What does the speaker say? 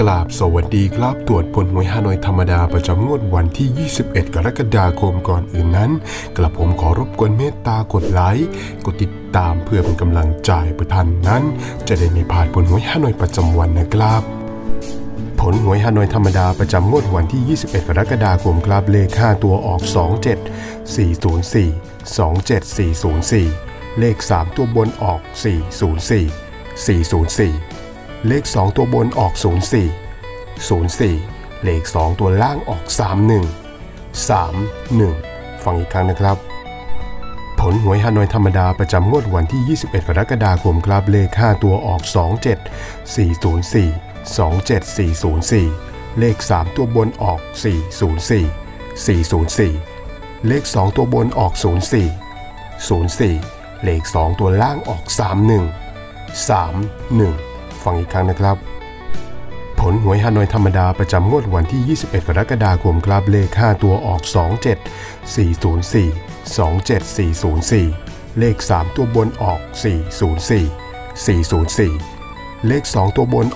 กราบสวัสดีครับตรวจผลหวยฮานอยธรรมดาประจำงวดวันที่ 21 กรกฎาคมก่อนอื่นนั้น กระผมขอรบกวนเมตตากดไลค์กดติดตามเพื่อเป็นกำลังใจเพื่อท่านนั้น จะได้ไม่พลาดผลหวยฮานอยประจำวันนะครับ ผลหวยฮานอยธรรมดาประจำงวดวันที่ 21 กรกฎาคมครับเลข 5 ตัวออก 27 404 27404 เลข 3 ตัวบนออก 404 404 เลข 2 ตัวบนออก 04 04 เลข 2 ตัวล่างออก 31 31 ฟังอีกครั้งนะครับ ผลหวยฮานอยธรรมดาประจำงวดวันที่ 21 กรกฎาคมครับเลข 5 ตัวออก 27 404 27404 เลข 3 ตัวบนออก 404 404 เลข 2 ตัวบนออก 04 04 เลข 2 ตัวล่างออก 31 31 ฟังอีกครั้งนะครับ ผลหวยฮานอยธรรมดาประจำงวดวันที่ 21 กรกฎาคมครับเลข 5 ตัวออก 27 404 27404 เลข3ตัวบนออก 404 404 เลข 2 ตัวบนออก